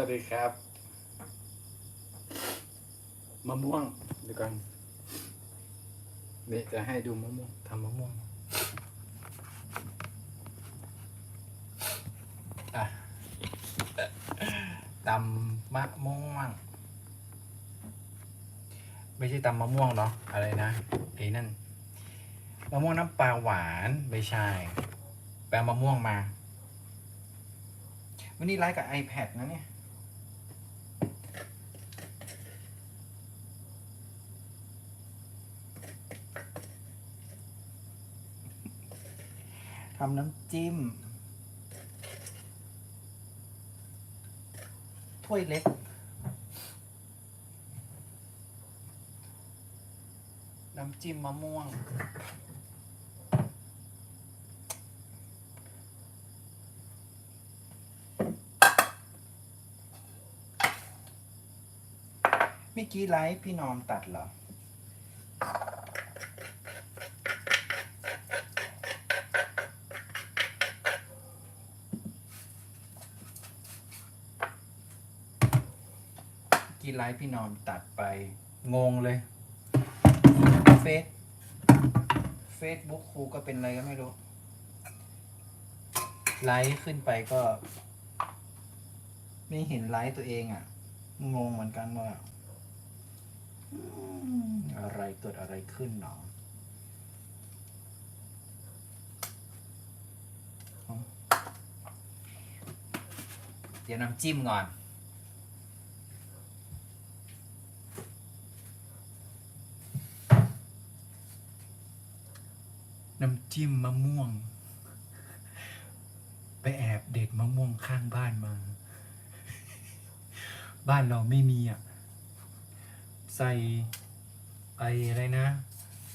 วัสดีครับมะม่วงเดี๋ยวก่อนเดี๋ยวจะให้ดูมะม่วงทำมะม่วงตำมะม่วง ไม่ใช่ตำมะม่วงเนาะอะไรนะไอ้นั่นมะม่วงน้ำปลาหวานไม่ใช่แปลมะม่วงมาวันนี้ไลฟ์กับ iPad นะเนี่ย ทำน้ำจิ้ม ถ้วยเล็ก น้ำจิ้มมะม่วง เมื่อกี้ไลฟ์พี่นอมตัดเหรอ ไลฟ์พี่นอมตัดไป งงเลย เฟซเฟซบุ๊กครูก็เป็นอะไรก็ไม่รู้ ไลฟ์ขึ้นไปก็ ไม่เห็นไลฟ์ตัวเองอะ่ะ งงเหมือนกันว่าอืมอะไรเกิดอะไรขึ้นหนอเดี๋ยวน้ำจิ้มก่อน น้ำจิ้มมะม่วง ไปแอบเด็ดมะม่วงข้างบ้านมา บ้านเราไม่มีอะ ใส่ไอ้อะไรนะ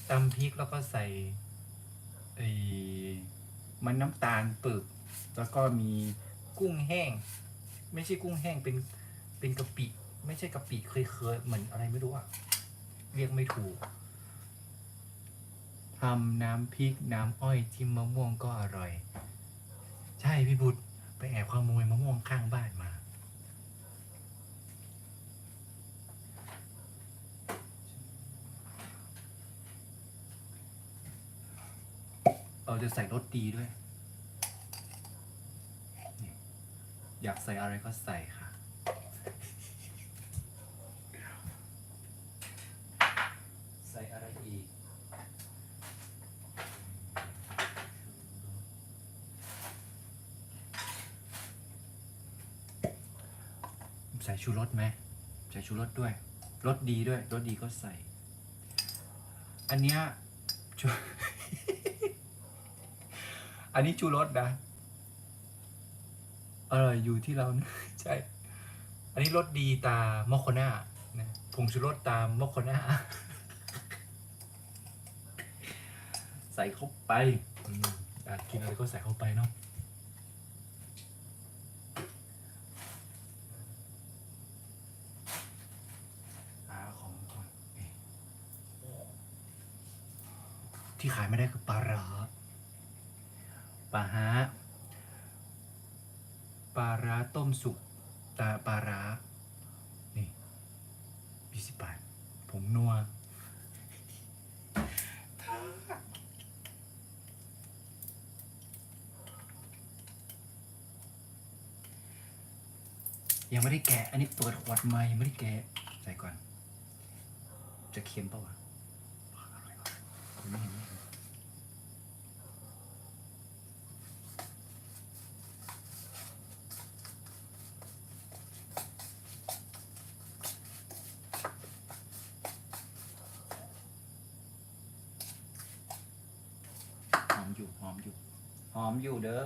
ตำพริกแล้วก็ใส่ไอ้มันน้ำตาลปึก แล้วก็มีกุ้งแห้ง ไม่ใช่กุ้งแห้งเป็นเป็นกะปิ ไม่ใช่กะปิเคยเคยๆเหมือนอะไรไม่รู้อะ เรียกไม่ถูก ทำน้ำพริกน้ำอ้อยจิ้มมะม่วงก็อร่อย ใช่พี่บุตรไปแอบขโมยมะม่วงข้างบ้านมา เราจะใส่รสดีด้วย อยากใส่อะไรก็ใส่ค่ะ ใส่อะไรอีก ใส่ ชูรสไหมใส่ชูรสด้วยรสดีด้วยรสดีก็ใส่ อันเนี้ยชูอันนี้ชูรสนะอร่อยอยู่ที่เรานะใช่ อันนี้รสดีตามมอคโคน่านะผงชูรสตามมอคโคน่าใส่เข้าไปอืมกินอะไรก็ใส่เข้าไปเนาะ หาของก่อนนี่ที่ขาย ไม่ได้คือปลาร้าปลาฮะปลาร้าต้มสุกตาปลาร้านี่ยี่สิบบาทผงนัวยังไม่ได้แกะ อันนี้เปิดขวดใหม่ยังไม่ได้แกะ ใส่ก่อน จะเค็มปะวะอร่อยว่ะไม่เห็นไม่เห็นหอมอยู่ หอมอยู่ หอมอยู่เด้อ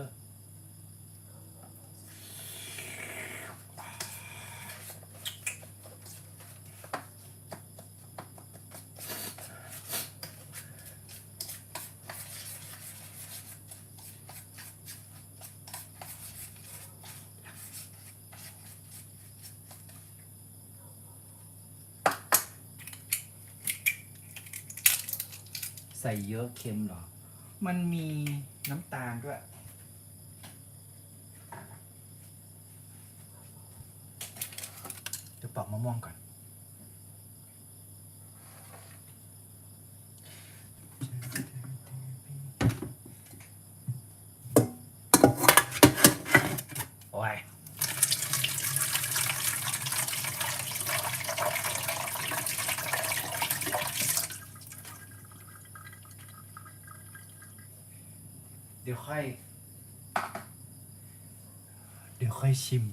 ใส่เยอะเค็มหรอ มันมี น้ำตาลด้วย ม่วงก่อน โอ้ย เดี๋ยว ค่อย เดี๋ยวค่อยชิม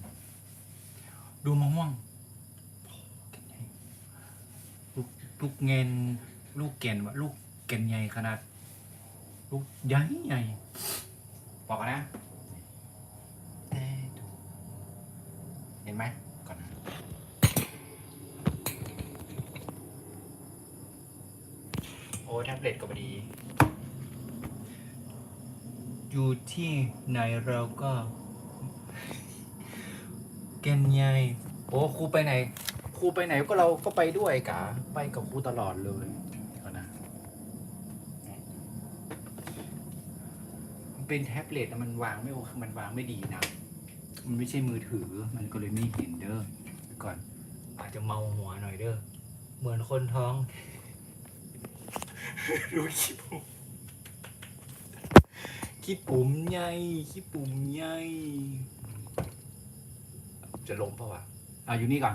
ดูมะม่วงโอ้แก่นใหญ่ลูกลูกเงินลูกแก่นวะลูกแก่นใหญ่ขนาด ลูกใหญ่ใหญ่บอกก่อนนะเอ๊ะดูเห็นไหมก่อนนะโอ้แท็บเล็ตก็พอดี อยู่ที่ ไหนเราก็แกนใหญ่โอ้ครูไปไหนครูไปไหนก็เราก็ไปด้วยกะไปกับครูตลอดเลยเดี๋ยวก่อนนะมันเป็นแท็บเล็ตอะมันวางไม่โอเคมันวางไม่ดีนะ มันไม่ใช่มือถือมันก็เลยไม่เห็นเด้อเดี๋ยวก่อน อาจจะเมาหัวหน่อยเด้อเหมือนคนท้อง ดูขี้ปุ่ม ขี้ปุ่มใหญ่ขี้ปุ่มใหญ่จะล้มเปล่าวะอะอยู่นี่ก่อน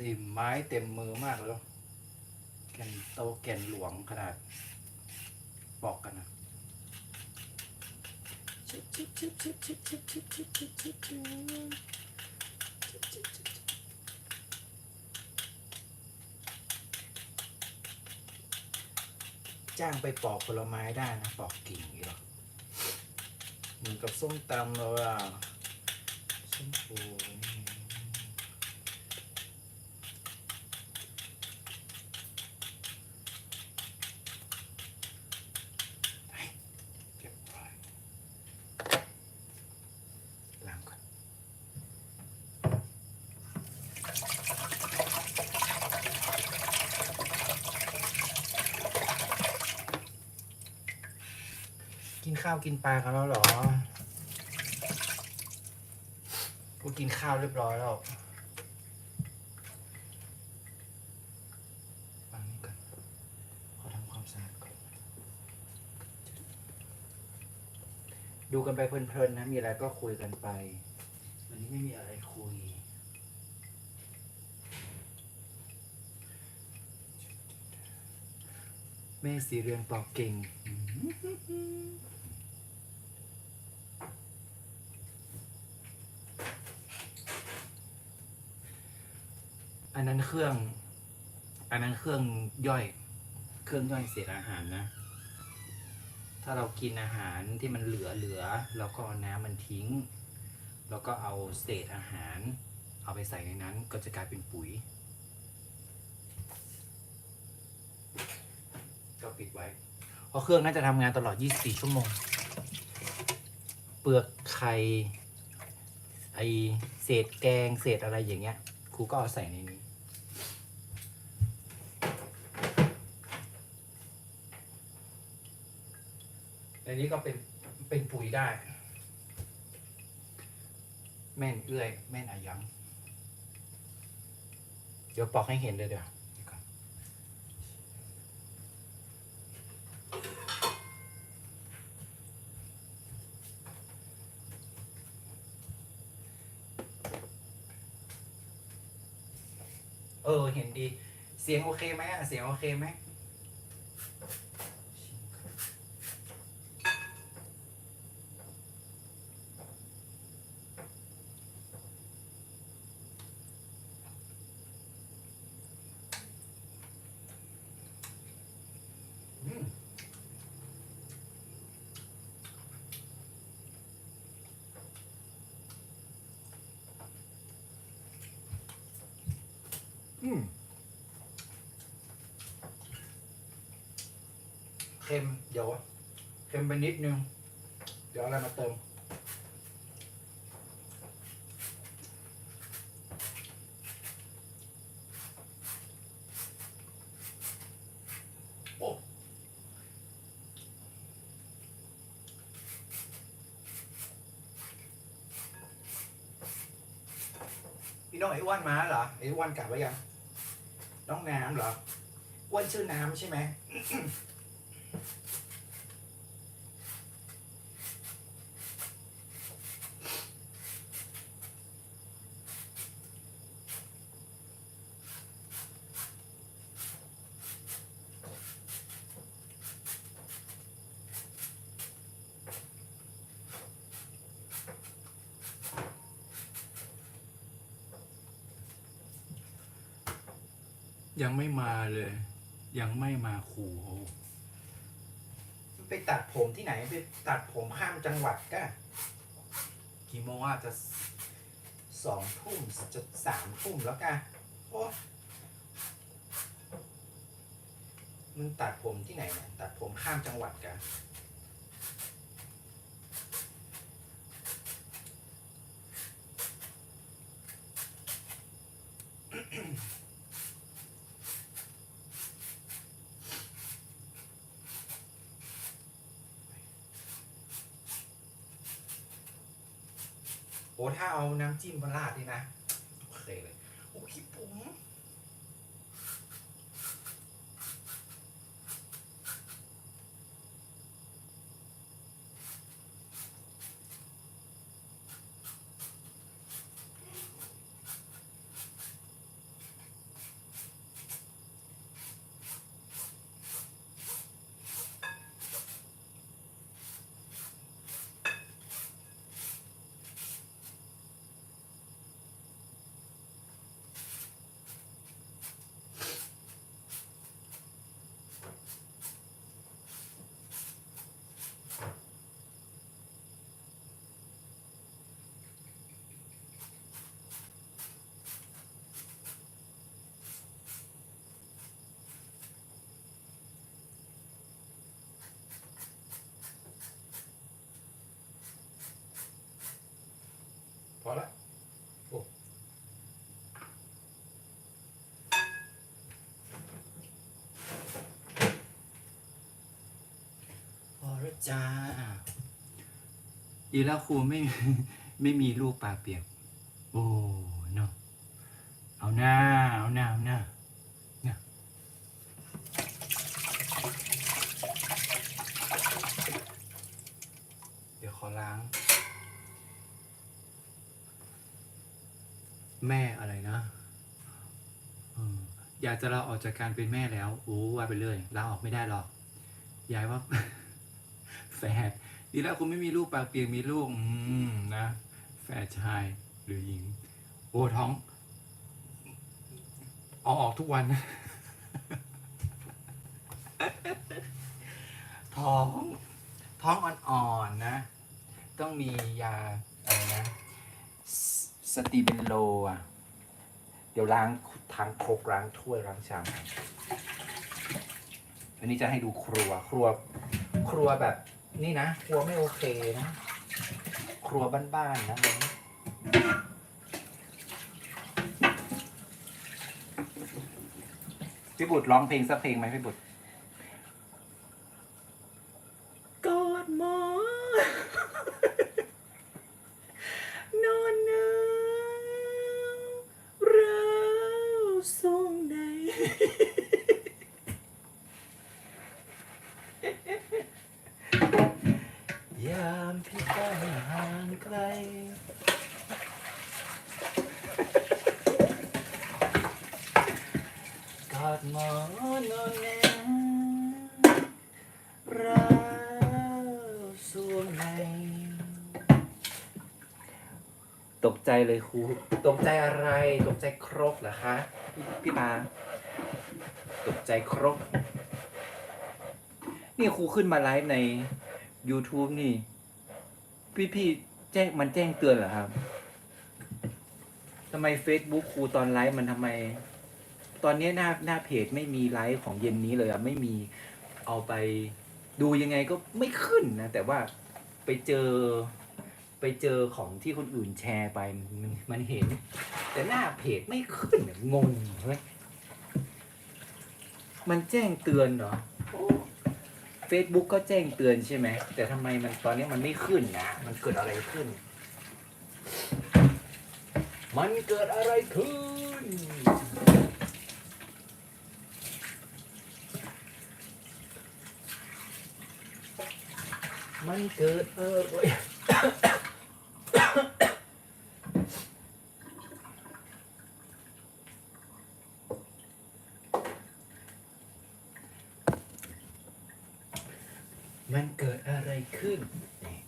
เต็มไม้เต็มมือมากแล้วแก่นโตแก่นหลวงขนาดปอกกันนะจ้างไปปอกผลไม้ได้นะ ปอกกิ่งอย่างนี้หรอเหมือนกับส้มตำเราอะส้มโอ กินข้าวกินปลากันแล้วเหรอ กูกินข้าวเรียบร้อยแล้ววางนี่ก่อนขอทำความสะอาดก่อนดูกันไปเพลินๆนะ มีอะไรก็คุยกันไป วันนี้ไม่มีอะไรคุย แม่สีเรือนปอกเก่ง อันนั้นเครื่อง อันนั้นเครื่องย่อย เครื่องย่อยเศษอาหารนะ ถ้าเรากินอาหารที่มันเหลือเหลือแล้วก็เอาน้ำมันทิ้ง แล้วก็เอาเศษอาหาร เอาไปใส่ในนั้นก็จะกลายเป็นปุ๋ย ก็ปิดไว้ เพราะเครื่องน่าจะทำงานตลอด 24 ชั่วโมง เปลือกไข่ไอเศษแกงเศษอะไรอย่างเงี้ยครูก็เอาใส่ในนี้ ในนี้ก็เป็นเป็นปุ๋ยได้ แม่นเอื้อย แม่นอายัง เดี๋ยวปอกให้เห็นเลยเดี๋ยวเดี๋ยวก่อนเออ เห็นดี เสียงโอเคไหมอะเสียงโอเคไหม เค็มเดี๋ยวเค็มไปนิดนึง เดี๋ยวเอาอะไรมาเติม โอ้พี่น้องไอ้อ้วนมาเหรอไอ้อ้วนกลับไว้ยัง น้องน้ำเหรออ้วนชื่อน้ำใช่ไหม ยังไม่มาเลย ยังไม่มาขู่โอ้ ไปตัด ผมที่ไหนไปตัดผมข้ามจังหวัดก็กี่โมงอะจะสองทุ่มจะสามทุ่มแล้วกันโอ้มึงตัดผมที่ไหนเนี่ยตัดผมข้ามจังหวัดกัน โอ้ถ้าเอาน้ำจิ้มมาราดนี่นะ โอเคเลย โอ้คิดผมพอละโอ้พอละ จ้าดีแล้วครูไม่ไม่มีลูกปากเปียก โอ้เนาะเอาหน้าเอาหน้าเอาหน้าเดี๋ยวขอล้าง แม่อะไรนะอออยากจะลาออกจากการเป็นแม่แล้วโอ้ว่าไปเลยลาออกไม่ได้หรอกยายว่า แฝดดีแล้วคุณไม่มีลูกปากเปียกมีลูกอืมนะแฝดชายหรือหญิง โอ้ท้องเอาออกทุกวัน ท้องท้องอ่อนๆนะ ต้องมียาอะไรนะสสตีเบนโลอะ เดี๋ยวล้างทางครกล้างถ้วยล้างชามอันนี้จะให้ดูครัวครัว ครัวแบบ นี่นะ ครัวไม่โอเคนะ ครัวบ้านๆนะมันพี่บุตรร้องเพลงสักเพลงไหมพี่บุตรกอดหมอน อนหนาวเราทรงใด ยามพี่ต้องห่างไกล กอดหมอนนอนแนวเราสวงใน ตก ใจเลยครูตกใจอะไรตกใจครกเหรอคะพี่ปาตกใจครก นี่ครูขึ้นมาไลฟ์ใน YouTube นี่ พี่พี่แจ้งมันแจ้งเตือนเหรอครับทำไม Facebook ครูตอนไลฟ์มันทำไม ตอนนี้หน้าหน้าเพจไม่มีไลฟ์ของเย็นนี้เลยอะไม่มีเอาไปดูยังไงก็ไม่ขึ้นนะ แต่ว่าไปเจอ ไปเจอของที่คนอื่นแชร์ไปมันมันเห็น แต่หน้าเพจไม่ขึ้นงงเฮ้ยมันแจ้งเตือนเหรอเฟซบุ๊กก็แจ้งเตือนใช่ไหม แต่ทำไมมันตอนนี้มันไม่ขึ้นนะ มันเกิดอะไรขึ้น มันเกิดอะไรขึ้น มันเกิดอะไร มันเกิดอะไรขึ้นนี่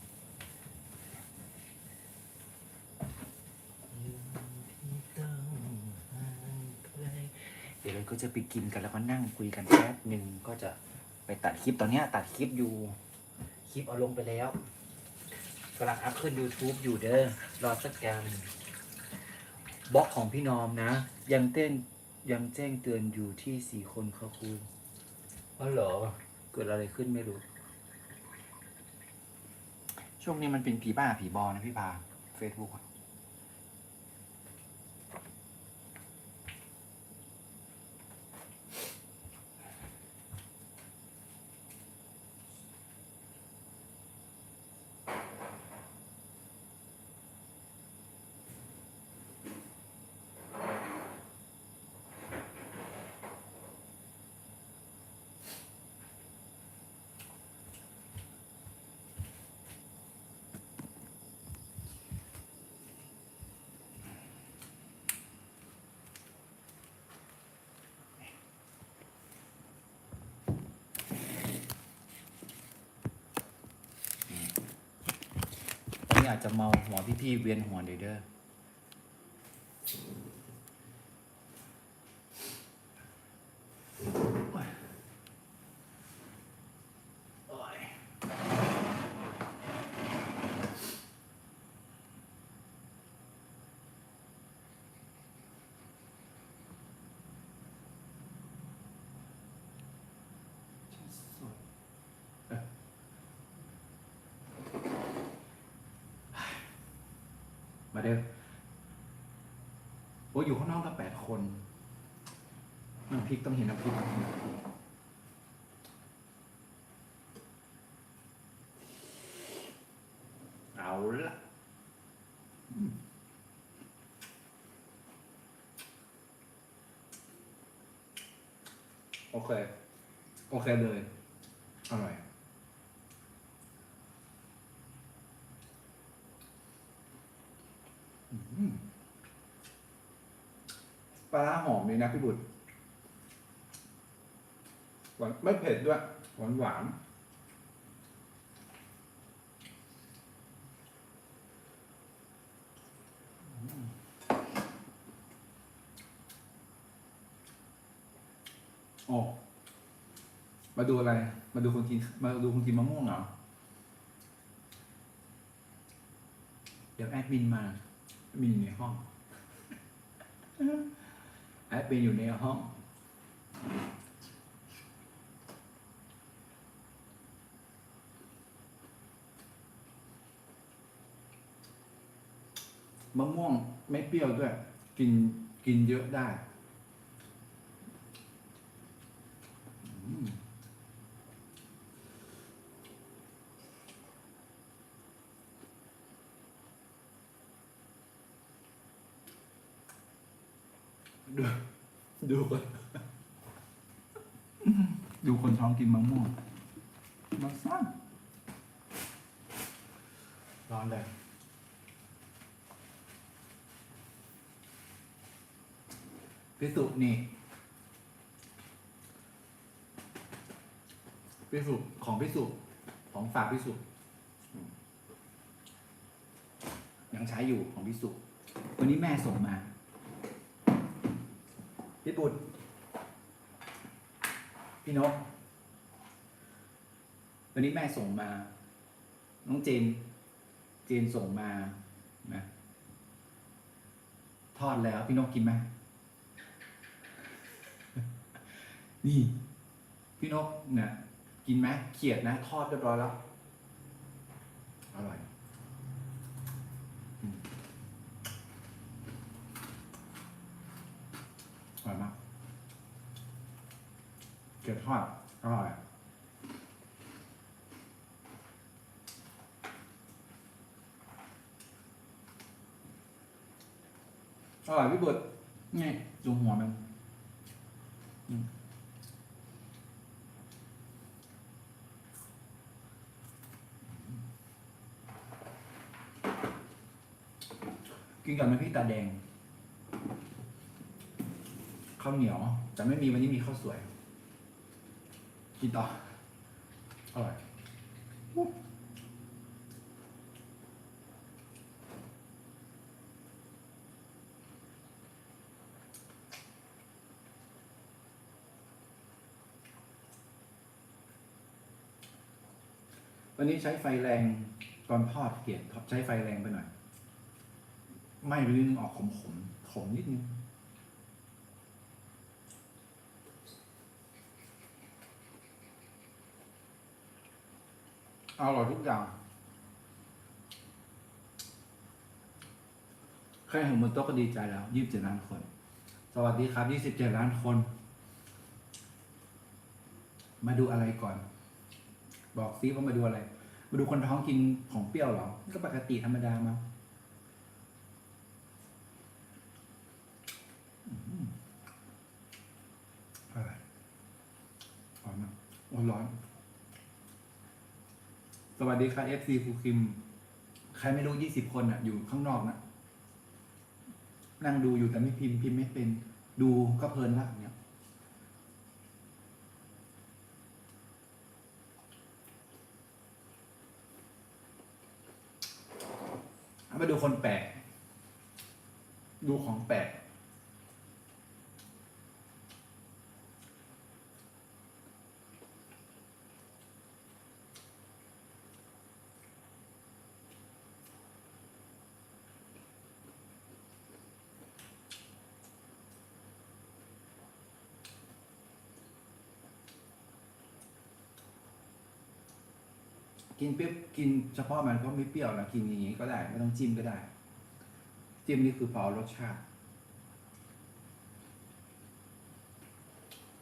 เดี๋ยวเราก็จะไปกินกันแล้วก็นั่งคุยกันแป๊บหนึ่งก็จะไปตัดคลิปตอนเนี้ยตัดคลิปอยู่ คลิปเอาลงไปแล้วกำลังอัพขึ้น YouTube อยู่เด้อรอสักการบล็อกของพี่นอมนะ ยังเต้นยังแจ้งเตือนอยู่ที่สี่คนค่ะครูอ๋อเหรอ เกิดอะไรขึ้นไม่รู้ ช่วงนี้มันเป็นผีบ้าผีบอนะพี่พา Facebook อะนี้ อาจจะเมาหัวพี่ๆเวียนหัวเด้อเด้อโอ้ยมาเด้อโอ้ยอยู่ข้างนอกกันแปด คนน้ำพริกต้องเห็นน้ำพริกต้องเห็นน้ำพริกเอาละอืมโอเค โอเคเลย อร่อย อืมปลาร้าหอมเลยนะพี่บุตรหวานไม่เผ็ดด้วย หวานหวานโอ้มาดูอะไร มาดูคนกิน มาดูคนกินมะม่วงเหรอ เดี๋ยวแอดมินมามินอยู่ในห้อง แอดมินอยู่ในห้อง มะม่วงไม่เปรี้ยวด้วย กินกินเยอะได้อืมดู ดูคนดูคนท้องกินมะม่วงมันสั้นร้อนเลยพิสุนี่พิสุของพิสุของฝากพิสุอืมยังใช้อยู่ของพิสุวันนี้แม่ส่งมา พี่ปุดพี่นก วันนี้แม่ส่งมา น้องเจน เจนส่งมานะทอดแล้วพี่นกกินไหมนี่ พี่นกนี่ยกินกินไหมเขียดนะ ทอดเรียบร้อยแล้ว อร่อยอืมอร่อยมากเขีย ดทอดอร่อยอร่อยพี่เบิร์ดนี่ดูหัวมันอืมกินกับน้ำพริกตาแดงข้าวเหนียว แต่ไม่มีวันนี้มีข้าวสวย กินต่อ อร่อยวันนี้ใช้ไฟแรงตอนทอดเกลียดใช้ไฟแรงไปหน่อย ไม่ไปนิดนึงออกขมขมขมนิดนึง อร่อยทุกอย่างแค่เห็นบนโต๊ะก็ดีใจแล้วยี่สิบเจ็ดล้านคน สวัสดีครับยี่สิบเจ็ดล้านคน มาดูอะไรก่อน บอกซิว่ามาดูอะไร มาดูคนท้องกินของเปรี้ยวหรอ ก็ปกติธรรมดามาอืมอร่อยร้อนมากโอ้ร้อน สวัสดีครับ FC ครูคิม ใครไม่รู้ยี่สิบคนอะ อยู่ข้างนอกนะนั่งดูอยู่แต่ไม่พิมพ์พิมพ์ไม่เป็น ดูก็เพลินละเนี่ยมาดูคนแปลก ดูของแปลก กินเปรี้ยวกินเฉพาะมันก็ไม่เปรี้ยวนะกินอย่างนี้ก็ได้ไม่ต้องจิ้มก็ได้ จิ้มนี่คือพอรสชาติ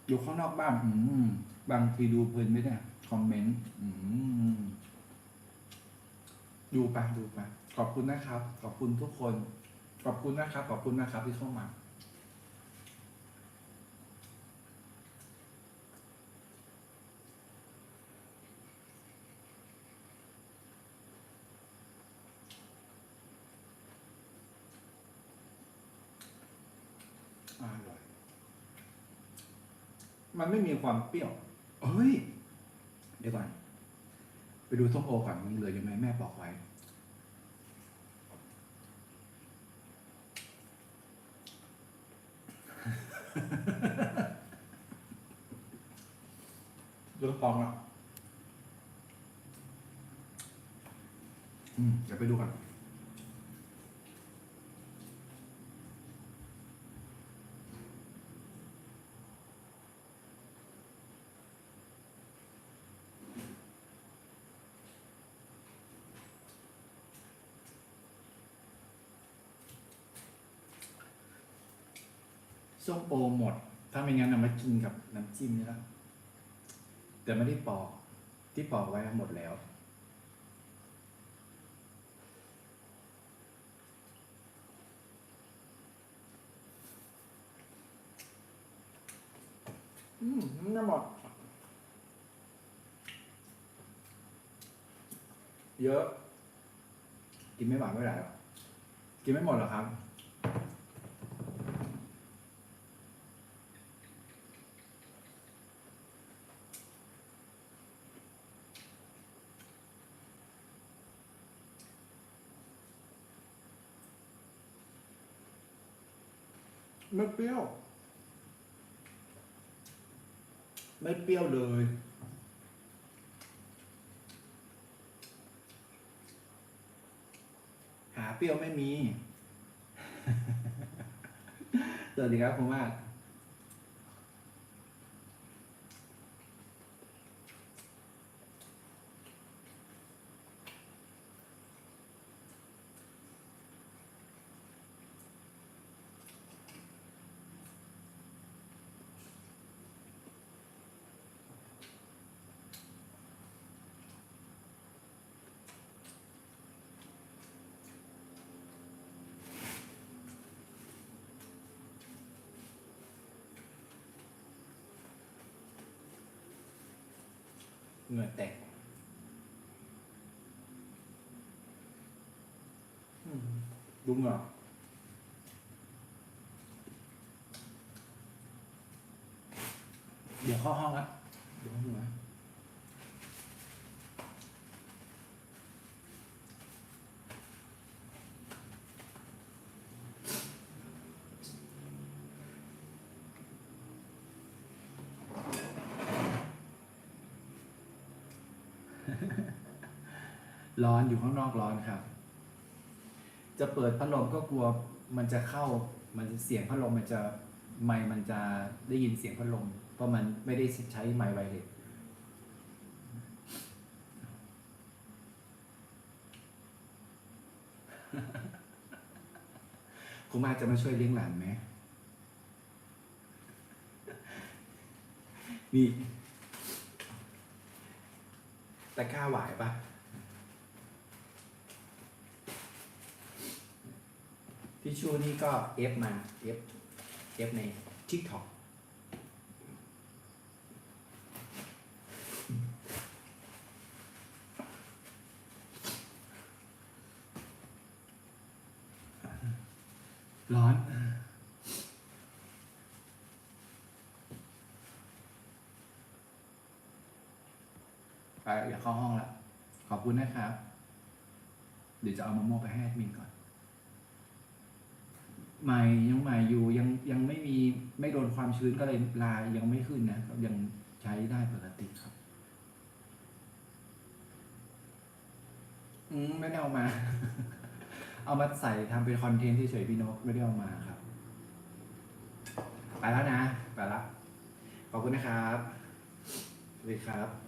อยู่ข้างนอกบ้านอืมบางทีดูเพลินไม่ได้คอมเมนต์อืมดูไปดูไปขอบคุณนะครับ ขอบคุณทุกคน ขอบคุณนะครับ ขอบคุณนะครับที่เข้ามา อร่อยมันไม่มีความเปรี้ยวเฮ้ย เดี๋ยวก่อน ไปดูส้มโอก่อนมันเหลืออยู่ไหมแม่บอกไว้เรื่องฟองแล้วอืม เดี๋ยวไปดูกัน ส้มโอหมด ถ้าไม่งั้นเอามากินกับน้ำจิ้มนี่แล้วแต่ไม่ได้ปอกที่ปอกไว้หมดแล้วอืมน่าหมดเยอะ กินไม่หวานไม่ได้หรอกกินไม่หมดหรอครับ ไม่เปรี้ยว ไม่เปรี้ยวเลย หาเปรี้ยวไม่มี สวัสดีครับคุณมาก เหงื่อแตกดูเหงื่อเดี๋ยวเข้าห้องละเดี๋ยวห้องหัว ร้อนอยู่ข้างนอกร้อนครับ จะเปิดพัดลมก็กลัวมันจะเข้ามันเสียงพัดลมมันจะไมค์มันจะได้ยินเสียงพัดลมเพราะมันไม่ได้ใช้ไมค์ไวเลสคุณมาจะมาช่วยเลี้ยงหลานไหมนี่ แตะกร้าไหวปะ ทิชชู่นี่ก็เอฟมาเอฟเอฟใน TikTok ร้อนไปอยากเข้าห้องละขอบคุณนะครับ เดี๋ยวจะเอามะม่วงไปให้แอดมินก่อน ใหม่ยังใหม่อยู่ยังยังไม่มีไม่โดนความชื้นก็เลยลายยังไม่ขึ้นนะครับยังใช้ได้ปกติครับ อืมไม่ได้เอามา เอามาใส่ทำเป็นคอนเทนต์เฉยๆพี่นกไม่ได้เอามาครับ ไปแล้วนะ ไปละขอบคุณนะครับสวัสดีครับ